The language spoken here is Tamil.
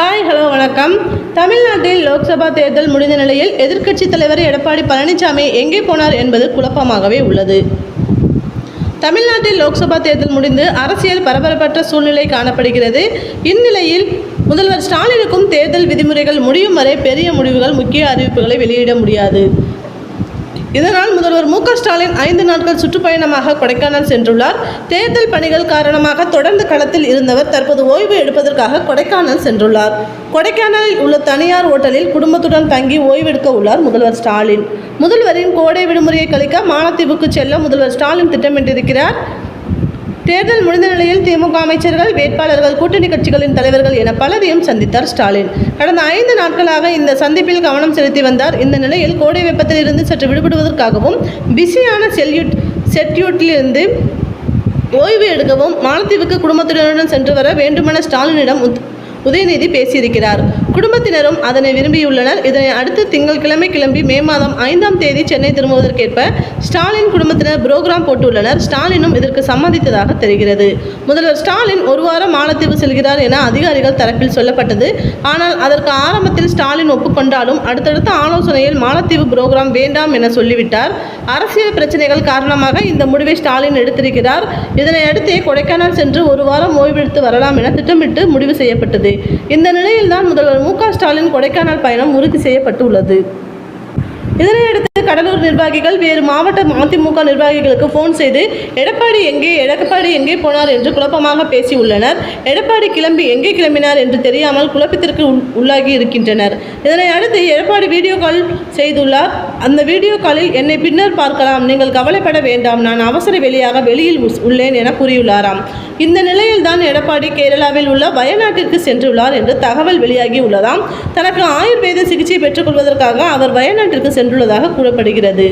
ஹாய் ஹலோ வணக்கம். தமிழ்நாட்டில் லோக்சபா தேர்தல் முடிந்த நிலையில் எதிர்க்கட்சித் தலைவர் எடப்பாடி பழனிசாமி எங்கே போனார் என்பது குழப்பமாகவே உள்ளது. தமிழ்நாட்டில் லோக்சபா தேர்தல் முடிந்து அரசியல் பரபரப்பற்ற சூழ்நிலை காணப்படுகிறது. இந்நிலையில் முதல்வர் ஸ்டாலினுக்கும் தேர்தல் விதிமுறைகள் முடியும் வரை பெரிய முடிவுகள் முக்கிய அறிவிப்புகளை வெளியிட முடியாது. இதனால் முதல்வர் மு ஸ்டாலின் ஐந்து நாட்கள் சுற்றுப்பயணமாக கொடைக்கானல் சென்றுள்ளார். தேர்தல் பணிகள் காரணமாக தொடர்ந்து களத்தில் இருந்தவர் தற்போது ஓய்வு எடுப்பதற்காக கொடைக்கானல் சென்றுள்ளார். கொடைக்கானலில் உள்ள தனியார் ஓட்டலில் குடும்பத்துடன் தங்கி ஓய்வெடுக்க உள்ளார் முதல்வர் ஸ்டாலின். முதல்வரின் கோடை விடுமுறையை கழிக்க மாலத்தீவுக்கு செல்ல முதல்வர் ஸ்டாலின் திட்டமிட்டிருக்கிறார். தேர்தல் முடிந்த நிலையில் திமுக அமைச்சர்கள் வேட்பாளர்கள் கூட்டணி கட்சிகளின் தலைவர்கள் என பலரையும் சந்தித்தார் ஸ்டாலின். கடந்த ஐந்து நாட்களாக இந்த சந்திப்பில் கவனம் செலுத்தி வந்தார். இந்த நிலையில் கோடை வெப்பத்தில் இருந்து சற்று விடுபடுவதற்காகவும் பிஸியான செல்யூட் செட்யூட்டிலிருந்து ஓய்வு எடுக்கவும் மாலத்தீவுக்கு குடும்பத்தினருடன் சென்று வர வேண்டுமென ஸ்டாலினிடம் உத்- உதயநிதி பேசியிருக்கிறார். குடும்பத்தினரும் அதனை விரும்பியுள்ளனர். இதனை அடுத்து திங்கட்கிழமை கிளம்பி மே மாதம் ஐந்தாம் தேதி சென்னை திரும்புவதற்கேற்ப ஸ்டாலின் குடும்பத்தினர் புரோகிராம் போட்டுள்ளனர். ஸ்டாலினும் இதற்கு சம்மதித்ததாக தெரிகிறது. முதல்வர் ஸ்டாலின் ஒரு வாரம் மாலத்தீவு செல்கிறார் என அதிகாரிகள் தரப்பில் சொல்லப்பட்டது. ஆனால் அதற்கு ஆரம்பத்தில் ஸ்டாலின் ஒப்புக்கொண்டாலும் அடுத்தடுத்த ஆலோசனையில் மாலத்தீவு புரோகிராம் வேண்டாம் என சொல்லிவிட்டார். அரசியல் பிரச்சனைகள் காரணமாக இந்த முடிவை ஸ்டாலின் எடுத்திருக்கிறார். இதனை அடுத்தே கொடைக்கானல் சென்று ஒரு வாரம் ஓய்வெடுத்து வரலாம் என திட்டமிட்டு முடிவு செய்யப்பட்டது. இந்த நிலையில்தான் முதல்வர் மு க ஸ்டாலின் கொடைக்கானல் பயணம் உறுதி செய்யப்பட்டுள்ளது. இதனையடுத்து கடலூர் நிர்வாகிகள் வேறு மாவட்ட அதிமுக நிர்வாகிகளுக்கு ஃபோன் செய்து எடப்பாடி எங்கே? எடப்பாடி எங்கே போனார்? என்று குழப்பமாக பேசியுள்ளனர். எடப்பாடி கிளம்பி எங்கே கிளம்பினார்? என்று தெரியாமல் குழப்பத்திற்கு உள்ளாகி இருக்கின்றனர். இதனை அடுத்து எடப்பாடி வீடியோ கால் செய்துள்ளார் அந்த வீடியோ காலில் என்னை பின்னர் பார்க்கலாம். நீங்கள் கவலைப்பட வேண்டாம். நான் அவசர வெளியாக வெளியில் உள்ளேன் என கூறியுள்ளாராம். இந்த நிலையில்தான் எடப்பாடி கேரளாவில் உள்ள வயநாட்டிற்கு சென்றுள்ளார் என்று தகவல் வெளியாகி உள்ளதாம். தனக்கு ஆயுர்வேத சிகிச்சை பெற்றுக்கொள்வதற்காக அவர் வயநாட்டிற்கு சென்றுள்ளதாக கூறப்படுகிறது.